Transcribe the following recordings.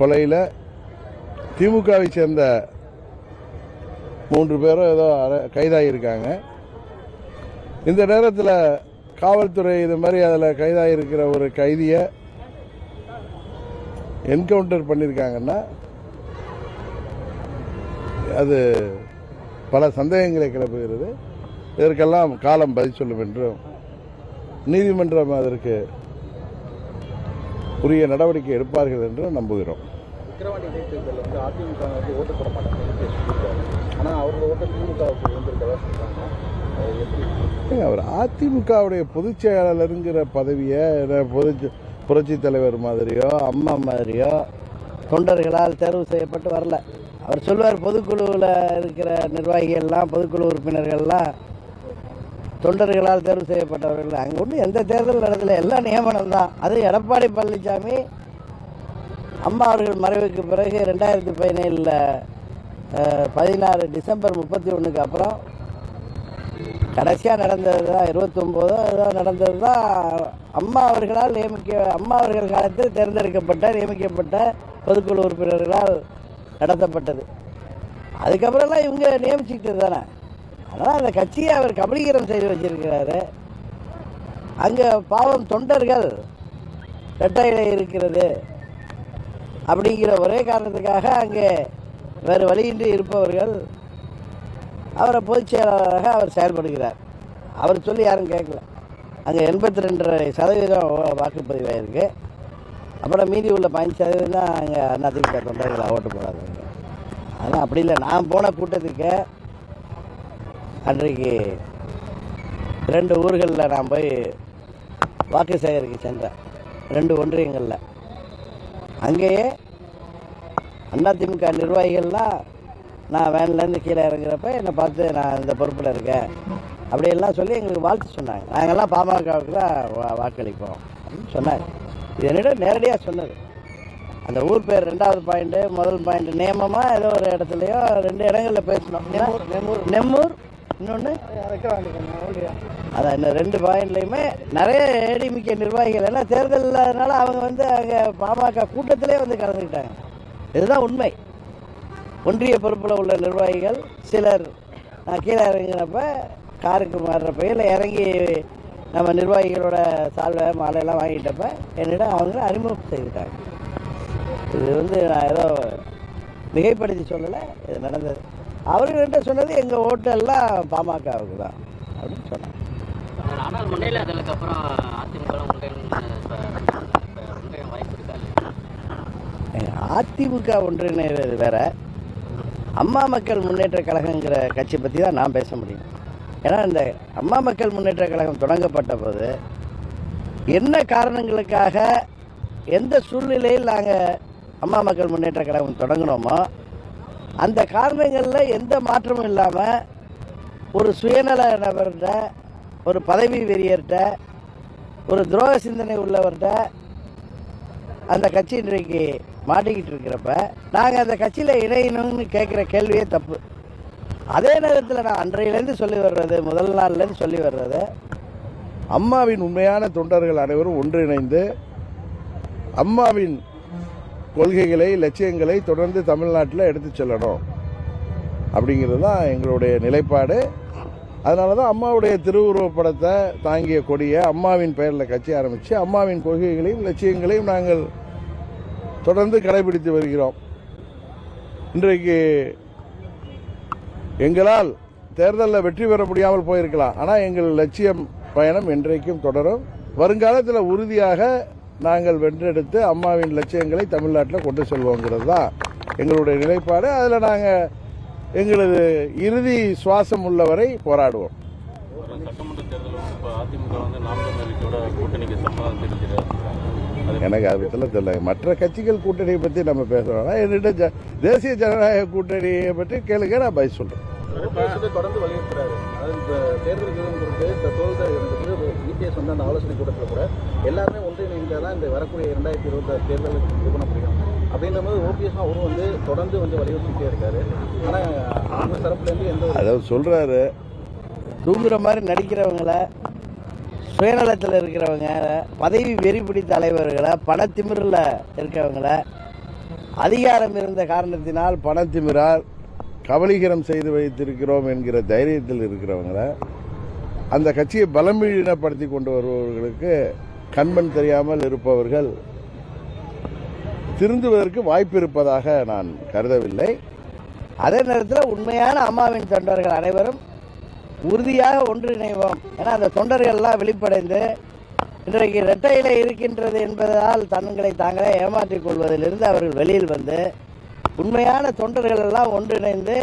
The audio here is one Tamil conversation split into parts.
கொலையில் திமுகவை சேர்ந்த மூன்று பேரும் ஏதோ அர- கைதாகியிருக்காங்க. இந்த நேரத்தில் காவல்துறை இது மாதிரி அதில் கைதாகியிருக்கிற ஒரு கைதியை என்கவுண்டர் பண்ணியிருக்காங்கன்னா அது பல சந்தேகங்களை கிளப்புகிறது. இதற்கெல்லாம் காலம் பதில் சொல்லும் என்றும் நீதிமன்றம் அதற்கு உரிய நடவடிக்கை எடுப்பார்கள் என்றும் நம்புகிறோம். விக்கிரவாண்டி இடைத்தேர்தலில் வந்து அதிமுக வந்து ஓட்டு போட மாட்டாங்கன்னு ஆனால் அவரோட ஓட்டு திமுகவுக்கு இருந்திருக்கதா அவர் அதிமுகவுடைய பொதுச் செயலாளருங்கிற பதவியை பொது புரட்சி தலைவர் மாதிரியோ அம்மா மாதிரியோ தொண்டர்களால் தேர்வு செய்யப்பட்டு வரல. அவர் சொல்வார் பொதுக்குழுவில் இருக்கிற நிர்வாகிகள்லாம் பொதுக்குழு உறுப்பினர்கள்லாம் தொண்டர்களால் தேர்வு செய்யப்பட்டவர்கள். அங்கே ஒன்றும் எந்த தேர்தல் நடத்தல எல்லாம் நியமனம் தான் அது எடப்பாடி பழனிசாமி அம்மா அவர்கள் மறைவுக்கு பிறகு ரெண்டாயிரத்தி பதினேழில் பதினாறு டிசம்பர் முப்பத்தி ஒன்றுக்கு அப்புறம் கடைசியாக நடந்தது தான் இருபத்தொம்போதோ ஏதோ நடந்தது தான் அம்மா அவர்களால் நியமிக்க அம்மா அவர்கள் காலத்தில் தேர்ந்தெடுக்கப்பட்ட நியமிக்கப்பட்ட பொதுக்குழு உறுப்பினர்களால் நடத்தப்பட்டது. அதுக்கப்புறம்லாம் இவங்க நியமிச்சுக்கிட்டது தானே. அதனால் அந்த கட்சியை அவர் கபலீகரம் செய்து வச்சிருக்கிறாரு. அங்கே பாவம் தொண்டர்கள் ரெட்டையில இருக்கிறது. அப்படிங்கிற ஒரே காரணத்துக்காக அங்கே வேறு வழியின்றி இருப்பவர்கள் அவரை பொதுச் செயலாளராக அவர் செயல்படுகிறார். அவர் சொல்லி யாரும் கேட்கல. அங்கே எண்பத்தி ரெண்டரை சதவீதம் வாக்குப்பதிவாயிருக்கு அப்புறம் மீதி உள்ள பதினஞ்சு சதவீதம் தான் அங்கே அதிமுக தொண்டர்கள் ஓட்டு போடாதவங்க. அதனால் அப்படி இல்லை. நான் போன கூட்டத்துக்கு அன்றைக்கு ரெண்டு ஊர்களில் நான் போய் வாக்கு சேகரிக்க சென்றேன். ரெண்டு ஒன்றியங்களில். அங்கேயே அதிமுக நிர்வாகிகள்லாம் நான் வேன்லேருந்து கீழே இறங்குறப்ப என்னை பார்த்து நான் இந்த பொறுப்பில் இருக்கேன். அப்படியெல்லாம் சொல்லி எங்களுக்கு வாழ்த்து சொன்னாங்க. நாங்கள்லாம் பாமகவுக்கு தான் வா- வாக்களிப்போம் அப்படின்னு சொன்னாங்க இது என்னிடம் நேரடியாக சொன்னது. அந்த ஊர் பேர் ரெண்டாவது பாயிண்ட்டு முதல் பாயிண்ட் நேமமாக ஏதோ ஒரு இடத்துலையோ ரெண்டு இடங்களில் பேசணும் நெம்மூர். நெம்மூர் இன்னொன்று அதான் இந்த ரெண்டு பாயிண்ட்லையுமே நிறைய ஏடிமிக்க நிர்வாகிகள் எல்லாம் தேர்தல் இல்லாதனால அவங்க வந்து அங்கே பாமக கூட்டத்திலே வந்து கலந்துக்கிட்டாங்க. இதுதான் உண்மை. ஒன்றிய பொறுப்பில் உள்ள நிர்வாகிகள் சிலர் நான் கீழே இறங்கினப்ப காருக்கு மாறுறப்ப இல்லை இறங்கி நம்ம நிர்வாகிகளோட சால்வை மாலையெல்லாம் வாங்கிட்டப்ப என்னிடம் அவங்க அறிமுகம் செய்துட்டாங்க. இது வந்து நான் ஏதோ மிகைப்படுத்தி சொல்லலை இது நடந்தது. அவர்கள்ட்ட சொன்னது எங்கள் ஓட்டெல்லாம் பாமகவுக்கு தான் அப்படின்னு சொன்னாங்க. ஆனால் முன்னையில் அதுக்கப்புறம் அதிமுக ஒன்றிணைறது வேற. அம்மா மக்கள் முன்னேற்ற கழகங்கிற கட்சி பற்றி தான் நான் பேச முடியும். ஏன்னா இந்த அம்மா மக்கள் முன்னேற்ற கழகம் தொடங்கப்பட்ட போது என்ன காரணங்களுக்காக எந்த சூழ்நிலையில் நாங்கள் அம்மா மக்கள் முன்னேற்ற கழகம் தொடங்கினோமோ அந்த காரணங்களில் எந்த மாற்றமும் இல்லாமல் ஒரு சுயநல நபர்கிட்ட ஒரு பதவி வெறியர்கிட்ட ஒரு துரோக சிந்தனை உள்ளவர்கிட்ட அந்த கட்சி இன்றைக்கு மாட்டிக்கிட்டு இருக்கிறப்ப நாங்கள் அந்த கட்சியில் இணையணும்னு கேட்குற கேள்வியே தப்பு. அதே நேரத்தில் நான் அன்றையிலேருந்து சொல்லி வர்றது முதல் நாள்லேருந்து சொல்லி வர்றது அம்மாவின் உண்மையான தொண்டர்கள் அனைவரும் ஒன்றிணைந்து அம்மாவின் கொள்கைகளை லட்சியங்களை தொடர்ந்து தமிழ்நாட்டில் எடுத்து செல்லணும். அப்படிங்கிறது தான் எங்களுடைய நிலைப்பாடு. அதனால தான் அம்மாவுடைய திருவுருவப் படத்தை தாங்கிய கொடியை அம்மாவின் பெயரில் கட்சி ஆரம்பித்து அம்மாவின் கொள்கைகளையும் லட்சியங்களையும் நாங்கள் தொடர்ந்து கடைபிடித்து வருகிறோம். இன்றைக்கு எங்களால் தேர்தலில் வெற்றி பெற முடியாமல் போயிருக்கலாம். ஆனால் எங்கள் லட்சியம் பயணம் என்றைக்கும் தொடரும். வருங்காலத்தில் உறுதியாக நாங்கள் வென்றெடுத்து அம்மாவின் லட்சியங்களை தமிழ்நாட்டில் கொண்டு செல்வோங்கிறது தான் எங்களுடைய நிலைப்பாடு. அதில் நாங்கள் எங்களது இறுதி சுவாசம் உள்ளவரை போராடுவோம். அது எனக்கு அதை பற்றிலாம் தெரியல. மற்ற கட்சிகள் கூட்டணியை பற்றி நம்ம பேசுகிறோம்னா என்னிட்ட ஜ- தேசிய ஜனநாயக கூட்டணியை பற்றி கேளுங்க நான் பதில் சொல்கிறேன் தொடர்ந்து வலியுறுத்துறாரு. அதாவது இந்த தேர்தல் விதம் குறித்து இந்த தோல்வி என்பது இபிஎஸ் வந்து அந்த ஆலோசனை கூட்டத்தில் கூட எல்லாருமே ஒன்றிணைந்தால் தான் இந்த வரக்கூடிய இரண்டாயிரத்தி இருபத்தாறு தேர்தலுக்கு இது பண்ண முடியும். அப்படின்ற போது ஓபிஎஸ் அவரும் வந்து தொடர்ந்து வந்து வலியுறுத்திட்டே இருக்காரு. ஆனால் அவங்க தரப்புலேருந்து எந்த அதாவது சொல்கிறாரு தூங்குற மாதிரி நடிக்கிறவங்கள சுயநலத்தில் இருக்கிறவங்க பதவி வெறி பிடித்த தலைவர்களை பணத்திமிரில் இருக்கிறவங்கள அதிகாரம் இருந்த காரணத்தினால் பணத்திமிரால் கபலீகரம் செய்து வைத்திருக்கிறோம் என்கிற தைரியத்தில் இருக்கிறவங்கள அந்த கட்சியை பலமீனப்படுத்தி கொண்டு வருபவர்களுக்கு கண்மண் தெரியாமல் இருப்பவர்கள் திருந்துவதற்கு வாய்ப்பு இருப்பதாக நான் கருதவில்லை. அதே நேரத்தில் உண்மையான அம்மாவின் தொண்டர்கள் அனைவரும் உறுதியாக ஒன்றிணைவோம். ஏன்னா அந்த தொண்டர்கள்லாம் வெளிப்படைந்து இன்றைக்கு இரட்டையில இருக்கின்றது என்பதால் தங்களை தாங்களே ஏமாற்றிக் கொள்வதிலிருந்து அவர்கள் வெளியில் வந்து உண்மையான தொண்டர்கள் எல்லாம் ஒன்றிணைந்து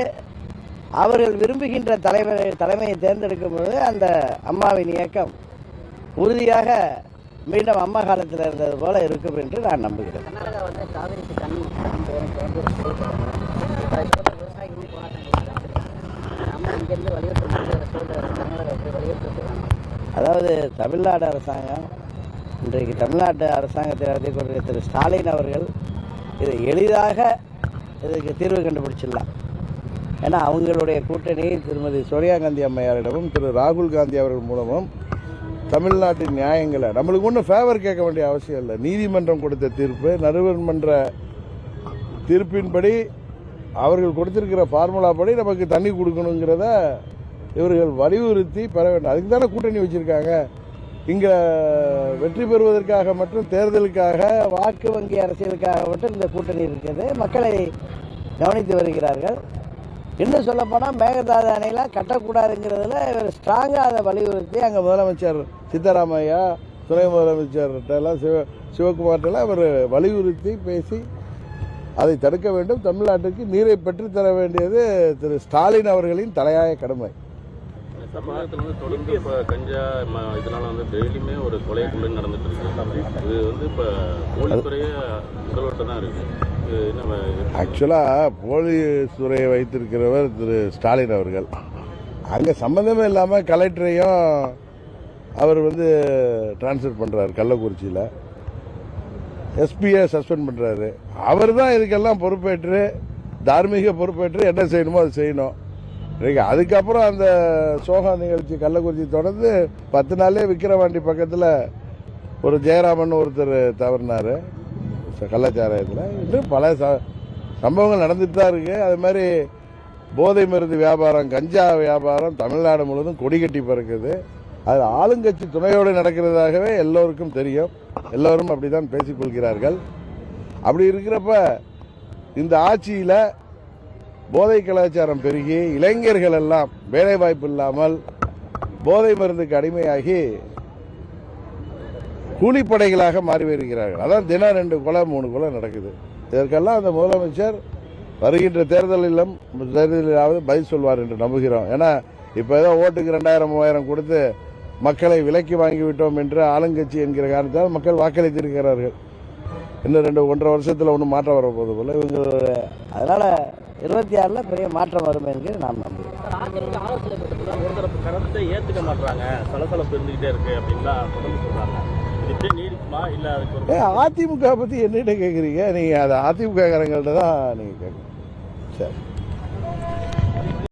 அவர்கள் விரும்புகின்ற தலைவர் தலைமையை தேர்ந்தெடுக்கும் பொழுது அந்த அம்மாவின் இயக்கம் உறுதியாக மீண்டும் அம்மா காலத்தில் இருந்தது போல இருக்கும் என்று நான் நம்புகிறேன். அதாவது தமிழ்நாடு அரசாங்கம் இன்றைக்கு தமிழ்நாட்டு அரசாங்கத்தை நடத்தி கொண்டிருக்கிற திரு ஸ்டாலின் அவர்கள் இதை எளிதாக இதுக்கு தீர்வு கண்டுபிடிச்சிடலாம். ஏன்னா அவங்களுடைய கூட்டணி திருமதி சோனியா காந்தி அம்மையாரிடமும் திரு ராகுல் காந்தி அவர்கள் மூலமும் தமிழ்நாட்டின் நியாயங்களை நம்மளுக்கு ஒன்றும் ஃபேவர் கேட்க வேண்டிய அவசியம் இல்லை. நீதிமன்றம் கொடுத்த தீர்ப்பு நடுவர் மன்ற தீர்ப்பின்படி அவர்கள் கொடுத்திருக்கிற ஃபார்முலா படி நமக்கு தண்ணி கொடுக்கணுங்கிறத இவர்கள் வலியுறுத்தி பெற வேண்டும். அதுக்கு தானே கூட்டணி வச்சிருக்காங்க? இங்கே வெற்றி பெறுவதற்காக மட்டும் தேர்தலுக்காக வாக்கு வங்கி அரசியலுக்காக மட்டும் இந்த கூட்டணி இருக்கிறது. மக்களை கவனித்து வருகிறார்கள். இன்னும் சொல்லப்போனால் மேகதாது அணையெல்லாம் கட்டக்கூடாதுங்கிறதுல இவர் ஸ்ட்ராங்காக அதை வலியுறுத்தி அங்கே முதலமைச்சர் சித்தராமையா துணை முதலமைச்சர்கிட்டலாம் சிவ சிவகுமார்கிட்ட அவர் வலியுறுத்தி பேசி அதை தடுக்க வேண்டும். தமிழ்நாட்டுக்கு நீரை பெற்றுத்தர வேண்டியது திரு ஸ்டாலின் அவர்களின் தலையாய கடமை. தமிழகத்தில் வந்து தொடர்ந்து இப்போ கஞ்சா இதனால வந்து டெய்லியுமே ஒரு கொலை கொள்ளை நடந்துட்டு இருக்கு. இது வந்து இப்போ போலீஸ்துறையே முதல்வர்கிட்ட தான் இருக்கு. ஆக்சுவலாக போலீஸ் துறையை வைத்திருக்கிறவர் திரு ஸ்டாலின் அவர்கள். அங்கே சம்மந்தமே இல்லாமல் கலெக்டரையும் அவர் வந்து டிரான்ஸ்ஃபர் பண்ணுறாரு கள்ளக்குறிச்சியில். எஸ்பியை சஸ்பெண்ட் பண்ணுறாரு அவர் தான் இதுக்கெல்லாம் பொறுப்பேற்று தார்மீக பொறுப்பேற்று என்ன செய்யணுமோ அது செய்யணும். இன்றைக்கு அதுக்கப்புறம் அந்த சோகா நிகழ்ச்சி கள்ளக்குறிச்சி தொடர்ந்து பத்து நாளே விக்கிரவாண்டி பக்கத்தில் ஒரு ஜெயராமன் ஒருத்தர் தவறினார். கள்ளச்சாராயத்தில். இன்னும் பல ச- சம்பவங்கள் நடந்துட்டு தான் இருக்குது அது மாதிரி போதை மருந்து வியாபாரம் கஞ்சா வியாபாரம் தமிழ்நாடு முழுவதும் கொடி கட்டி பிறக்குது. அது ஆளுங்கட்சி துணையோடு நடக்கிறதாகவே எல்லோருக்கும் தெரியும். எல்லோரும் அப்படிதான் பேசிக்கொள்கிறார்கள். அப்படி இருக்கிறப்ப இந்த ஆட்சியில் போதை கலாச்சாரம் பெருகி இளைஞர்கள் எல்லாம் வேலைவாய்ப்பு இல்லாமல் போதை மருந்துக்கு அடிமையாகி கூலிப்படைகளாக மாறி வருகிறார்கள். அதான் தினம் ரெண்டு கொலை மூணு கொலை நடக்குது. இதற்கெல்லாம் அந்த முதலமைச்சர் வருகின்ற தேர்தலிலும் தேர்தலிலாவது பதில் சொல்வார் என்று நம்புகிறோம். ஏன்னா இப்போ ஏதோ ஓட்டுக்கு ரெண்டாயிரம் மூவாயிரம் கொடுத்து மக்களை விலக்கி வாங்கிவிட்டோம் என்று ஆளுங்கட்சி என்கிற காரணத்தால் மக்கள் வாக்களித்திருக்கிறார்கள். இன்னும் ரெண்டு ஒன்றரை வருஷத்தில் ஒன்றும் மாற்றம் வரப்போகுது போல இவங்க அதனால் இருபத்தி ஆறில் பெரிய மாற்றம் வரும் என்று நாம் நம்புகிறோம் கருத்தை ஏற்றுக்க மாட்டாங்க சலசலப்பு இருந்துகிட்டே இருக்கு அப்படின்னு தான் தொடர்ந்து சொல்றாங்க அதிமுக பற்றி என்னிட்ட கேட்குறீங்க நீங்கள் அதை அதிமுக காரங்கள்ட்ட தான் நீங்கள் கேட்கணும் சரி.